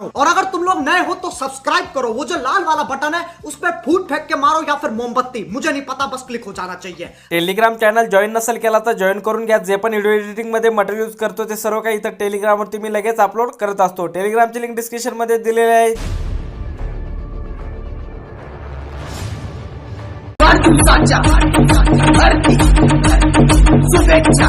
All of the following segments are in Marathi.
और अगर तुम लोग नए हो तो सब्सक्राइब करो। वो जो लाल वाला बटन है उस पर फूट फेंक के मारो या फिर मोमबत्ती। मुझे नहीं पता बस क्लिक हो जाना चाहिए। टेलिग्राम चॅनल जॉईन नसेल केला तर जॉईन करून घ्या। जे पण व्हिडिओ एडिटिंग मध्ये मटेरियल यूज़ करतो ते सर्व काही इथं टेलिग्रामवरती मी लगेच अपलोड करत असतो. टेलिग्रामची लिंक डिस्क्रिप्शन मध्ये दिलेली आहे. शुभेच्छा.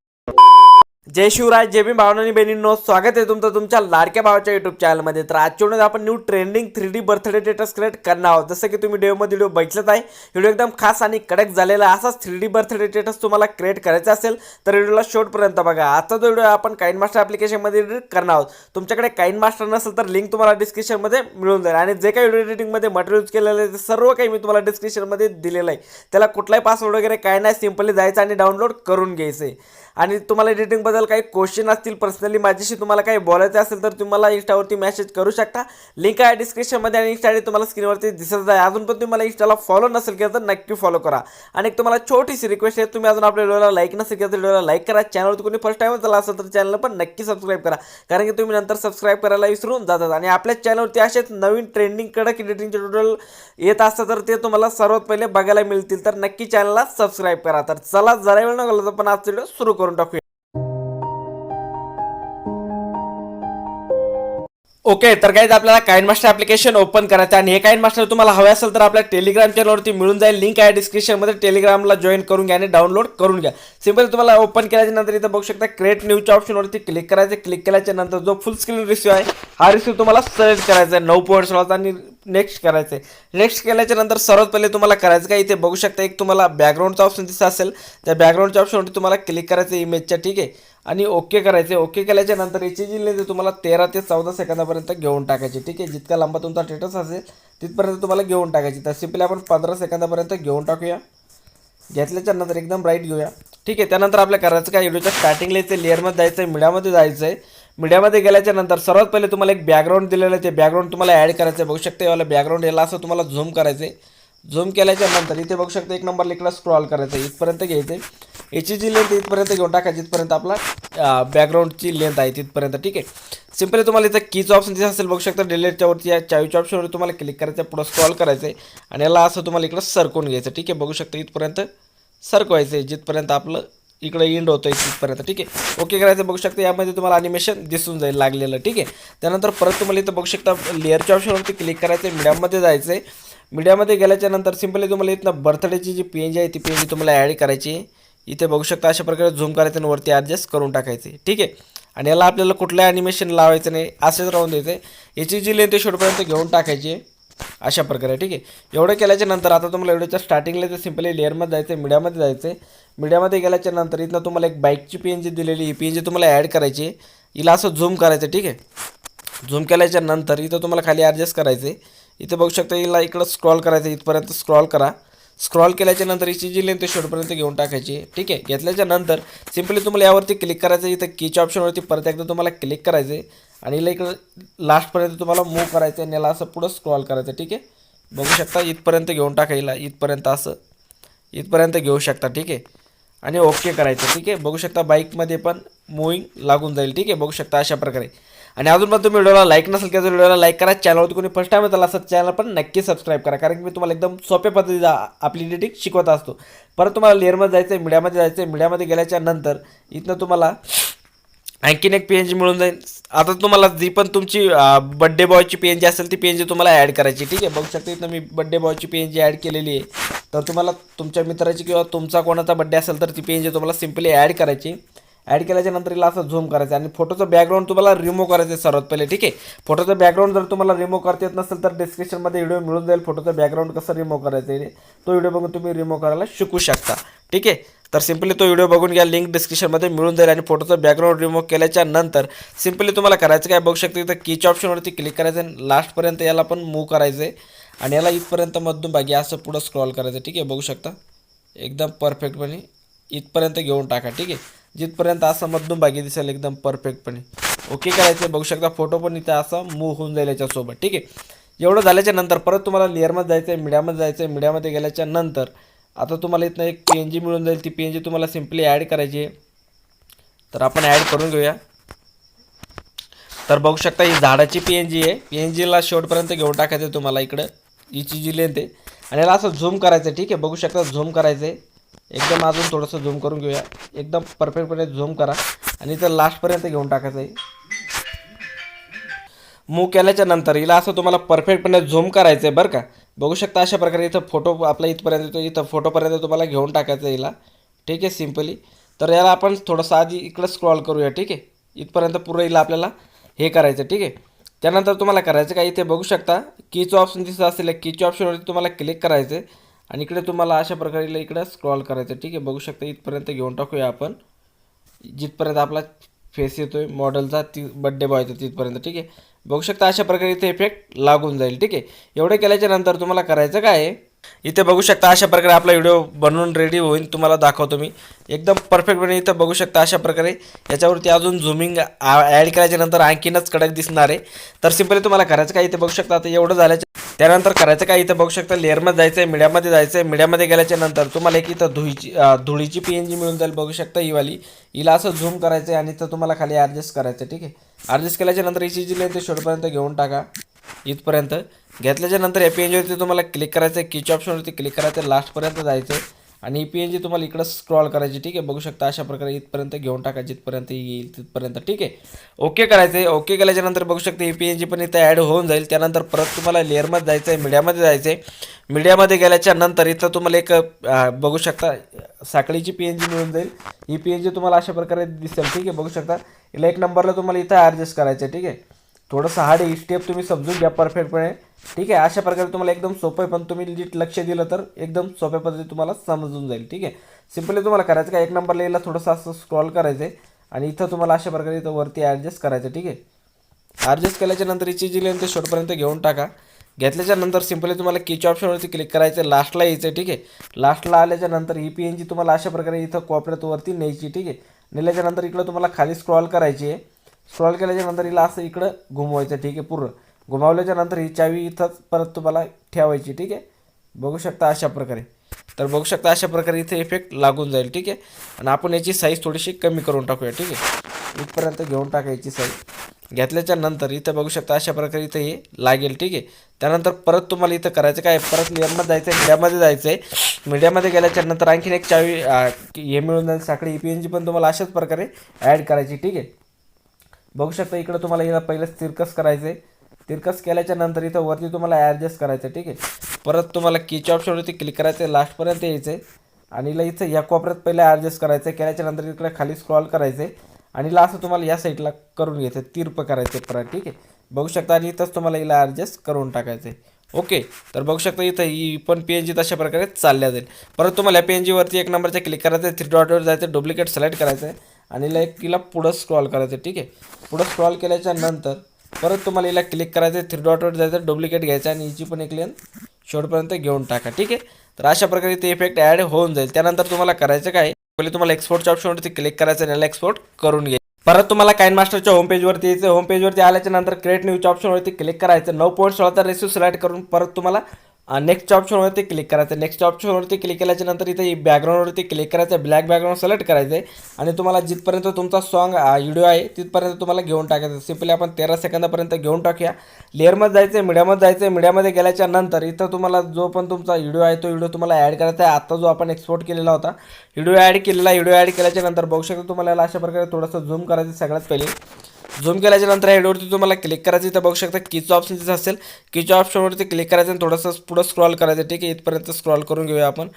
जय शिवराज जय भीम भावनानी बहिणींनो स्वागत आहे तुमचं तुमच्या लाडक्या भावाच्या युट्यूब चॅनलमध्ये तर आजच्या आपण new trending three D birthday status create करणार आहोत. जसं की तुम्ही डेओमध्ये व्हिडिओ बघितलाच आहे व्हिडिओ एकदम खास आणि कडक झालेला आहे. असाच थ्री डी बर्थडे स्टेटस तुम्हाला क्रिएट करायचा असेल तर व्हिडिओला शेवटपर्यंत बघा. आता जो व्हिडिओ आपण काइन मास्टर ॲप्लिकेशनमध्ये एडिट करणार आहोत. तुमच्याकडे काइन मास्टर नसेल तर लिंक तुम्हाला डिस्क्रिप्शनमध्ये मिळून जाईल. आणि जे काही व्हिडिओ एडिटिंगमध्ये मटेरियल यूज केलेलं आहे ते सर्व काही मी तुम्हाला डिस्क्रिप्शनमध्ये दिलेलं आहे. त्याला कुठलाही पासवर्ड वगैरे काय नाही सिम्पली जायचं आणि डाउनलोड करून घ्यायचं आहे. आणि तुम्हाला एडिटिंगबद्दल काही क्वेश्चन असतील पर्सनली माझ्याशी तुम्हाला काही बोलायचं असेल तर तुम्हाला इंस्टावरती मेसेज करू शकता. लिंक आहे डिस्क्रिप्शनमध्ये आणि इंस्टा तुम्हाला स्क्रीनवरती दिसत आहे. अजून पण तुम्हाला इंस्टाला फॉलो नसेल केलं तर नक्की फॉलो करा. आणि एक तुम्हाला छोटीशी रिक्वेस्ट आहे तुम्ही अजून आपल्या व्हिडिओला लाईक नसेल केलं तर व्हिडिओला लाईक करा. चॅनलवरती कोणी फर्स्ट टाईम झाला असेल तर चॅनलला पण नक्की सबस्क्राईब करा. कारण की तुम्ही नंतर सबस्क्राईब करायला विसरून जातात. आणि आपल्या चॅनलवरती असेच नवीन ट्रेंडिंग कडक एडिटिंगचे ट्युटोरियल येत असतं तर ते तुम्हाला सर्वात पहिले बघायला मिळतील. तर नक्की चॅनलला सबस्क्राईब करा. तर चला जरा वेळ न तर पण आजचा व्हिडिओ सुरू करून टाकूया. ओके तर काहीच आपल्याला काइन मास्टर ॲप्लिकेशन ओपन करायचं आहे. आणि हे काइन मास्टर तुम्हाला हवे असेल तर आपल्या टेलिग्राम चॅनलवरती मिळून जाईल. लिंक आहे डिस्क्रिप्शनमध्ये टेलिग्रामला जॉईन करून घ्या आणि डाउनलोड करून घ्या. सिंपल तुम्हाला ओपन केल्याच्यानंतर इथं बघू शकता क्रिएट न्यूच्या ऑप्शनवरती क्लिक करायचं. क्लिक केल्याच्यानंतर जो फुल स्क्रीन रिसिव्ह आहे हा रिसिव्ह तुम्हाला सिलेक्ट करायचा आहे. नऊ पॉईंट सोळाचा आणि नेक्स्ट करायचं आहे नेक्स्ट केल्याच्यानंतर सर्वात पहिले तुम्हाला करायचं काय? इथे बघू शकता एक तुम्हाला बॅकग्राऊंडचा ऑप्शन दिसत असेल. त्या बॅकग्राऊंडच्या ऑप्शनवरती तुम्हाला क्लिक करायचं इमेजच्या ठीक आहे? आणि ओके करायचे ओके केल्याच्यानंतर याची जी लेंथ तुम्हाला तेरा ते चौदा सेकंदापर्यंत घेऊन टाकायची ठीक आहे? जितका लांबा तुमचा स्टेटस असेल तिथपर्यंत तुम्हाला घेऊन टाकायची. तर सिम्पली आपण पंधरा सेकंदापर्यंत घेऊन टाकूया. घेतल्याच्या नंतर एकदम राईट घेऊया. ठीक आहे? त्यानंतर आपल्या करायचं काय? व्हिडिओच्या स्टार्टिंगला यायचं लेअरमध्ये जायचं आहे मीडियामध्ये जायचं आहे मीडियामध्ये गेल्याच्यानंतर सर्वात पहिले तुम्हाला एक बॅकग्राऊंड दिलेलं आहे. ते बॅकग्राऊंड तुम्हाला ॲड करायचं आहे बघू शकता याला बॅकग्राऊंड याला असं तुम्हाला झूम करायचं आहे झूम केल्याच्यानंतर इथे बघू शकता एक नंबर लिखला स्क्रॉल करायचं आहे इथपर्यंत घ्यायचं आहे याची जी लेंथ इथपर्यंत घेऊन टाका. जिथपर्यंत आपला बॅकग्राऊंडची लेंथ आहे तिथपर्यंत. ठीक आहे? सिम्पली तुम्हाला इथं कीचं ऑप्शन दिसत असेल बघू शकता. डिलेटच्या वरती या चावीच्या ऑप्शनवर तुम्हाला क्लिक करायचं आहे पुढं स्क्रॉल करायचं आहे आणि याला असं तुम्हाला इकडं सरकून घ्यायचं ठीक आहे? बघू शकता इथपर्यंत सरकवायचं आहे जिथपर्यंत आपलं इकडं इंड होतं आहे तिथपर्यंत. ठीक आहे? ओके करायचं बघू शकता यामध्ये तुम्हाला अॅनिमेशन दिसून जाईल लागलेलं. ठीक आहे? त्यानंतर परत तुम्हाला इथं बघू शकता लेअरच्या ऑप्शनवरती क्लिक करायचं आहे मीडियामध्ये जायचं आहे मीडियामध्ये गेल्याच्यानंतर सिम्पली तुम्हाला इथनं बर्थडेची जी पी आहे ती पी तुम्हाला ॲड करायची. आहे इथे बघू शकता अशा प्रकारे झूम करायचं आणि वरती ॲडजस्ट करून टाकायचे. ठीक आहे? आणि याला आपल्याला कुठलं ॲनिमेशन लावायचं नाही असेच राहून द्यायचं आहे याची जी लेंथ शेवटपर्यंत घेऊन टाकायची. आहे अशा प्रकारे ठीक आहे? एवढं केल्याच्यानंतर आता तुम्हाला एवढ्याच्या स्टार्टिंगला तर सिम्पली लेअरमध्ये जायचं आहे मीडियामध्ये जायचं आहे मीडियामध्ये गेल्याच्यानंतर इथनं तुम्हाला एक बाईकची पी एन जी दिलेली ही पी एन जी तुम्हाला ॲड करायची आहे. हिला असं झूम करायचं ठीक आहे? झूम केल्याच्यानंतर इथं तुम्हाला खाली ॲडजस्ट करायचं आहे बघू शकता हिला इकडं स्क्रॉल करायचं आहे इथपर्यंत स्क्रॉल करा. स्क्रॉल केल्याच्यानंतर हिची जी लेंथ शेवटपर्यंत घेऊन टाकायची ठीक आहे? घेतल्याच्या नंतर सिम्पली तुम्हाला यावरती क्लिक करायचं आहे. इथं कीच्या ऑप्शनवरती परत एकदा तुम्हाला क्लिक करायचं आहे. आणि हिला इकडं लास्टपर्यंत तुम्हाला मूव करायचं आहे. आणि याला असं पुढं स्क्रॉल करायचं ठीक आहे? बघू शकता इथपर्यंत घेऊन टाकायला इथपर्यंत असं. इथपर्यंत घेऊ शकता. ठीक आहे? आणि ओके करायचं ठीक आहे? बघू शकता बाईकमध्ये पण मुव्हिंग लागून जाईल. ठीक आहे? बघू शकता अशा प्रकारे. आणि अजून पण तुम्ही व्हिडिओला लाईक नसेल की व्हिडिओला लाईक करा चॅनलवरती कोणी फर्स्ट टाईम झाला असं चॅनल पण नक्की सबस्क्राईब करा. कारण की मी तुम्हाला एकदम सोप्या पद्धतीचा आपली एडिटिंग शिकवत असतो. परत तुम्हाला लेअरमध्ये जायचं आहे मीडियामध्ये जायचं आहे मीडियामध्ये गेल्याच्यानंतर इथनं तुम्हाला आणखीन एक पी एन जी मिळून जाईल. आता तुम्हाला जी पण तुमची बड्डे बॉयची पी एन जी असेल ती पी एन जी तुम्हाला ॲड करायची ठीक आहे? बघू शकता इथं मी बड्डे बॉयची पी एन जी ॲड केलेली आहे. तर तुम्हाला तुमच्या मित्राची किंवा तुमचा कोणाचा बड्डे असेल तर ती पी एन जी तुम्हाला सिम्पली ॲड करायची. ॲड केल्याच्यानंतर हिला असं झूम करायचं आणि फोटोचं बॅकग्राऊंड तुम्हाला रिमूव्ह करायचं आहे सर्वात पहिले ठीक आहे? फोटोचं बॅकग्राऊंड जर तुम्हाला रिमूव्ह करता येत नसेल तर डिस्क्रिप्शनमध्ये व्हिडिओ मिळून जाईल. फोटोचं बॅकग्राऊंड कसं रिमूव्ह करायचं आहे तो व्हिडिओ बघून तुम्ही रिमूव्ह करायला शिकू शकता ठीक आहे? तर सिम्पली तो व्हिडिओ बघून घ्या लिंक डिस्क्रिप्शनमध्ये मिळून जाईल आणि फोटोचं बॅकग्राऊंड रिमूव्ह केल्याच्यानंतर सिम्पली तुम्हाला करायचं काय बघू शकते इथं कीच्या ऑप्शनवरती क्लिक करायचं आणि लास्टपर्यंत याला पण मूव्ह करायचं आहे आणि याला इथपर्यंत मधून बाकी असं पुढं स्क्रॉल करायचं ठीक आहे? बघू शकता? एकदम परफेक्टपणे इथपर्यंत घेऊन टाका ठीक आहे? जिथपर्यंत असं मधून भागी दिसेल एकदम परफेक्टपणे ओके करायचं बघू शकता फोटो पण इथे असा मूव होऊन जाईल याच्यासोबत. ठीक आहे? एवढं झाल्याच्यानंतर परत तुम्हाला लेअरमध्ये जायचं आहे मीडियामध्ये जायचं आहे मीडियामध्ये गेल्याच्यानंतर आता तुम्हाला इथनं एक पी एन जी मिळून जाईल. ती पी एन जी तुम्हाला सिम्पली ॲड करायची आहे. तर आपण ॲड करून घेऊया. तर बघू शकता ही झाडाची पी एन जी आहे. पी एन जीला शेवटपर्यंत घेऊन टाकायचं आहे तुम्हाला इकडं. हिची जी लेंथ आहे. आणि याला असं झूम करायचं आहे ठीक आहे? बघू शकता झूम करायचं आहे एकदम अजून थोडंसं झूम करून घेऊया. एकदम परफेक्टपणे झूम करा. आणि इथं लास्टपर्यंत घेऊन टाकायचं आहे मूव केल्याच्यानंतर हिला असं तुम्हाला परफेक्टपणे झूम करायचं आहे बरं का. बघू शकता अशा प्रकारे इथं फोटो आपला इथपर्यंत येतो इथं फोटोपर्यंत तुम्हाला घेऊन टाकायचं आहे हिला. ठीक आहे सिम्पली तर याला आपण थोडंसं आधी इकडं स्क्रॉल करूया ठीक आहे? इथपर्यंत पुरं हिला आपल्याला हे करायचं ठीक आहे? त्यानंतर तुम्हाला करायचं काय? इथे बघू शकता कीचं ऑप्शन दिसत असेल कीच्या ऑप्शनवरती तुम्हाला क्लिक करायचं आहे आणि इकडे तुम्हाला अशा प्रकारे इकडं स्क्रॉल करायचं. ठीक आहे बघू शकता इथपर्यंत घेऊन टाकूया आपण. जिथपर्यंत आपला फेस येतो आहे मॉडेलचा ती बड्डे बॉय येतो तिथपर्यंत. ठीक आहे बघू शकता अशा प्रकारे इथे इफेक्ट लागून जाईल. ठीक आहे एवढं केल्याच्यानंतर तुम्हाला करायचं काय आहे? इथे बघू शकता अशा प्रकारे आपला व्हिडिओ बनवून रेडी होईल तुम्हाला दाखवतो मी. एकदम परफेक्टपणे इथं बघू शकता अशा प्रकारे. याच्यावरती अजून झुमिंग ॲड करायच्यानंतर आणखीनच कडक दिसणार आहे. तर सिम्पली तुम्हाला करायचं काय इथे बघू शकता आता एवढं झाल्याच्या त्यानंतर करायचं काय इथं बघू शकता लेअरमध्ये जायचं आहे मीडियामध्ये जायचं आहे मीडियामध्ये गेल्याच्यानंतर तुम्हाला एक इथं धुळीची धुळीची पी एन जी मिळून जाईल बघू शकता ही वाली. हिला असं झूम करायचं आहे आणि इथं तुम्हाला खाली ॲडजस्ट करायचं आहे ठीक आहे. ॲडजस्ट केल्याच्यानंतर हिची जी लेंथ शेवटपर्यंत घेऊन टाका. इथपर्यंत. घेतल्याच्या नंतर ए पी एन जीवरती तुम्हाला क्लिक करायचं आहे. किच ऑप्शनवरती क्लिक करायचं आहे. लास्टपर्यंत जायचं आहे. आणि ई पी एन जी तुम्हाला इकडं स्क्रॉल करायची ठीक आहे? बघू शकता अशा प्रकारे इथपर्यंत घेऊन टाका. जिथपर्यंत येईल तिथपर्यंत. ठीक आहे? ओके करायचं आहे. ओके केल्याच्यानंतर बघू शकता ई पी एन जी पण इथं ॲड होऊन जाईल. त्यानंतर परत तुम्हाला लेअरमध्ये जायचं आहे. मीडियामध्ये जायचं आहे. मीडियामध्ये गेल्याच्यानंतर इथं तुम्हाला एक बघू शकता साखळीची पी एन जी मिळून जाईल. ई पी एन जी तुम्हाला अशा प्रकारे दिसेल. ठीक आहे? बघू शकता. इला एक नंबरला तुम्हाला इथं ॲडजस्ट करायचं आहे. ठीक आहे? थोडंसं हार्ड स्टेप तुम्ही समजून घ्या. परफेक्टपणे ठीक आहे अशा प्रकारे तुम्हाला एकदम सोपं आहे पण तुम्ही नीट लक्ष दिलं तर एकदम सोप्या पद्धतीने तुम्हाला समजून जाईल ठीक आहे? सिम्पली तुम्हाला करायचं काय एक नंबरला याला थोडंसं असं स्क्रॉल करायचं आहे आणि इथं तुम्हाला अशा प्रकारे इथं वरती ॲडजस्ट करायचं ठीक आहे? ॲडजस्ट केल्याच्यानंतर हिची जी लेंथ शेवटपर्यंत घेऊन टाका. घेतल्याच्या नंतर सिम्पली तुम्हाला किच ऑप्शनवरती क्लिक करायचं लास्टला यायचं आहे ठीक आहे? लास्टला आल्याच्यानंतर ई पी एन जी तुम्हाला अशा प्रकारे इथं कॉपऱ्यातवरती न्यायची ठीक आहे? नेल्याच्या नंतर इकडं तुम्हाला खाली स्क्रॉल करायची आहे. स्क्रॉल केल्याच्यानंतर हिला असं इकडं घुमवायचं ठीक आहे पूर्ण. घुमावल्याच्या नंतर ही चावी इथंच परत तुम्हाला ठेवायची ठीक आहे? बघू शकता अशा प्रकारे. तर बघू शकता अशा प्रकारे इथे इफेक्ट लागून जाईल ठीक आहे? आणि आपण याची साईज थोडीशी कमी करून टाकूया ठीक आहे? इथपर्यंत घेऊन टाकायची साईज घेतल्याच्या नंतर इथं बघू शकता अशा प्रकारे इथं हे लागेल ठीक आहे? त्यानंतर परत तुम्हाला इथं करायचं काय? परत लेअरमध्ये जायचं आहे मीडियामध्ये जायचं आहे मीडियामध्ये गेल्याच्यानंतर आणखीन एक चावी हे मिळून जाईल साखळी ई पी एन जी पण तुम्हाला अशाच प्रकारे ॲड करायची ठीक आहे? बघू शकता इकडं तुम्हाला याला पहिलं तिरकस करायचं आहे तिरकस केल्याच्यानंतर इथं वरती तुम्हाला ॲडजस्ट करायचं आहे ठीक आहे? परत तुम्हाला कीच्या ऑप्शनवरती क्लिक करायचं आहे लास्टपर्यंत यायचं आहे आणि ला इथं या कोपऱ्यात पहिलं ॲडजस्ट करायचं आहे केल्याच्यानंतर इकडे खाली स्क्रॉल करायचं आहे आणि ला असं तुम्हाला या साईडला करून घ्यायचं आहे तिरप करायचं आहे परत ठीक आहे? बघू शकता आणि इथंच तुम्हाला हिला ॲडजस्ट करून टाकायचं आहे. ओके तर बघू शकता इथं ही पण पी एन जी तशा प्रकारे चालल्या जाईल. परत तुम्हाला पी एन जीवरती एक नंबरच्या क्लिक करायचं आहे थ्री डॉटवर जायचं आहे डुप्लिकेट सिलेक्ट करायचं आहे. आणि लाईक तिला पुढं स्क्रॉल करायचं आहे ठीक आहे? पुढं स्क्रॉल केल्याच्यानंतर परत तुम्हाला याला क्लिक करायचं थ्री डॉटवर जायचं डुप्लिकेट घ्यायचं आणि याची पण एक लेन शेवटपर्यंत घेऊन टाका ठीक आहे? तर अशा प्रकारे ते इफेक्ट ॲड होऊन जाईल. त्यानंतर तुम्हाला करायचं काय? पहिले तुम्हाला एक्सपोर्टच्या ऑप्शनवरती क्लिक करायचं आणि याला एक्सपोर्ट करून घ्यायचं परत तुम्हाला काइन मास्टरच्या होम पेजवरती यायचं होम पेजवरती आल्याच्यानंतर क्रिएट न्यूच्या ऑप्शनवरती क्लिक करायचं. नऊ पॉईंट तर रेसिओ सिलेक्ट करून परत तुम्हाला नेक्स्ट ऑप्शनवरती क्लिक करायचं नेक्स्ट ऑप्शनवरती क्लिक केल्याच्यानंतर इथे बॅकग्राऊंडवरती क्लिक करायचं ब्लॅक बॅकग्राऊंड सिलेक्ट करायचं आहे आणि तुम्हाला जिथपर्यंत तुमचा सॉन्ग व्हिडिओ आहे तिथपर्यंत तुम्हाला घेऊन टाकायचं. सिम्पली आपण तेरा सेकंदापर्यंत घेऊन टाकूया. लेअरमध्ये जायचं आहे मीडियामध्ये जायचं आहे मीडियामध्ये गेल्याच्यानंतर इथं तुम्हाला जो पण तुमचा व्हिडिओ आहे तो व्हिडिओ तुम्हाला ॲड करायचा आहे. आता जो आपण एक्सपोर्ट केलेला होता व्हिडिओ ॲड केलेला व्हिडिओ ॲड केल्याच्यानंतर बघू शकता तुम्हाला अशा प्रकारे थोडंसं झूम करायचं सगळ्यात पहिले. झूम केल्याच्यानंतर तुम्हाला क्लिक करायचं इथं बघू शकता कीचं ऑप्शन तिथं असेल. कीच्या ऑप्शनवरती क्लिक करायचं आणि थोडंसं पुढं स्क्रॉल करायचं ठीक आहे? इथपर्यंत स्क्रॉल करून घेऊया आपण.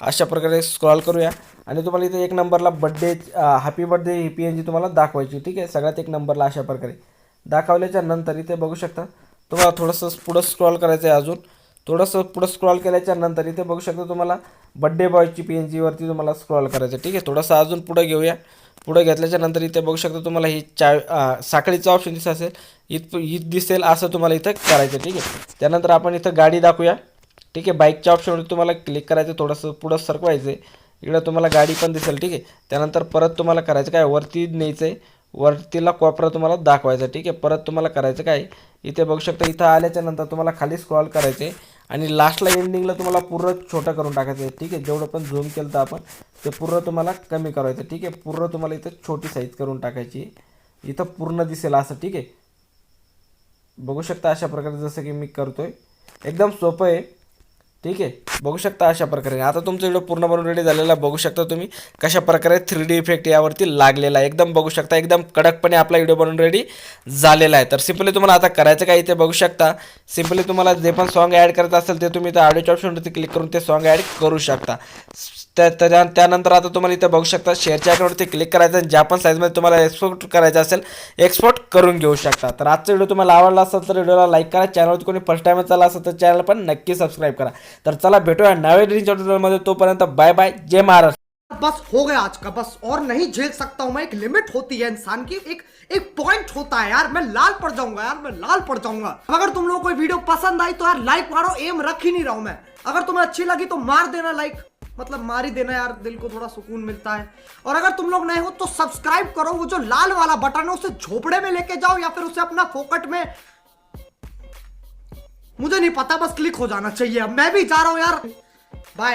अशा प्रकारे स्क्रॉल करूया. आणि तुम्हाला इथे एक नंबरला बड्डे हॅपी बड्डे ही पी एन जी तुम्हाला दाखवायची ठीक आहे? सगळ्यात एक नंबरला अशा प्रकारे. दाखवल्याच्या नंतर इथे बघू शकता. तुम्हाला थोडंसं पुढं स्क्रॉल करायचं आहे अजून. थोडंसं पुढं स्क्रॉल केल्याच्यानंतर इथे बघू शकता तुम्हाला बड्डे बॉयची पी एन जीवरती तुम्हाला स्क्रॉल करायचं. ठीक आहे थोडंसं अजून पुढं घेऊया. पुढं घेतल्याच्या नंतर इथे बघू शकता तुम्हाला ही चा साखळीचं ऑप्शन दिसत असेल. इथ इथं दिसेल असं तुम्हाला इथं करायचं ठीक आहे. त्यानंतर आपण इथं गाडी दाखवूया. ठीक आहे बाईकच्या ऑप्शनवर तुम्हाला क्लिक करायचं थोडंसं पुढं सरकवायचं आहे इकडं तुम्हाला गाडी पण दिसेल ठीक आहे. त्यानंतर परत तुम्हाला करायचं काय? वरती न्यायचं आहे वरतीला कोपरा तुम्हाला दाखवायचा ठीक आहे. परत तुम्हाला करायचं काय? इथे बघू शकता इथं आल्याच्यानंतर तुम्हाला खाली स्क्रॉल करायचे आणि लास्टला एंडिंगला तुम्हाला पूर्ण छोटं करून टाकायचं आहे. ठीक आहे? जेवढं पण झूम केलं तर आपण ते पूर्ण तुम्हाला कमी करायचं ठीक आहे? पूर्ण तुम्हाला इथं छोटी साईज करून टाकायची इथं पूर्ण दिसेल असं ठीक आहे? बघू शकता अशा प्रकारे जसं की मी करतोय. एकदम सोपं आहे. ठीक आहे? बघू शकता अशा प्रकारे. आता तुमचा व्हिडिओ पूर्ण बनवून रेडी झालेला बघू शकता तुम्ही. कशा प्रकारे थ्री डी इफेक्ट यावरती लागलेला आहे. एकदम बघू शकता एकदम कडकपणे आपला व्हिडिओ बनवून रेडी झालेला आहे. तर सिम्पली तुम्हाला आता करायचं काय इथे बघू शकता. सिम्पली तुम्हाला जे पण सॉन्ग ॲड करायचं असेल ते तुम्ही त्या ऑडिओच्या ऑप्शनवरती क्लिक करून ते सॉन्ग ॲड करू शकता. त्या त्या- त्यानंतर आता तुम्हाला इथं बघू शकता शेअरच्या आयकॉनवरती क्लिक करायचं आणि ज्या पण साईजमध्ये तुम्हाला एक्सपोर्ट करायचं असेल एक्सपोर्ट करून घेऊ शकता. तर आजचा व्हिडिओ तुम्हाला आवडला असेल तर व्हिडिओला लाईक करा. चॅनलवरती कोणी फ़र्स्ट टाइम चालला असेल तर चॅनल पण नक्की सबस्क्राईब करा. तर चला, भेटूया नव्या ट्युटोरियलमध्ये तोपर्यंत बाय बाय जय महाराष्ट्र. बस हो गया आज का? बस और नहीं झेल सकता हूँ मैं। एक लिमिट होती है इंसान की। एक एक पॉइंट होता है यार। मैं लाल पड़ जाऊँगा यार। मैं लाल पड़ जाऊँगा। अगर तुम लोगों को ये वीडियो पसंद आई तो यार लाइक मारो। एम रख ही नहीं रहा हूँ मैं। अगर तुम्हें अच्छी लगी तो मार देना लाइक मतलब मार ही देना यार, दिल को थोड़ा सुकून मिलता है। और अगर तुम लोग नए हो तो सब्सक्राइब करो, वो जो लाल वाला बटन है, उसे झोपड़े में लेके जाओ, या फिर उसे अपना फोकट में। मुझे नहीं पता, बस क्लिक हो जाना चाहिए। मैं भी जा रहा हूँ यार। बाय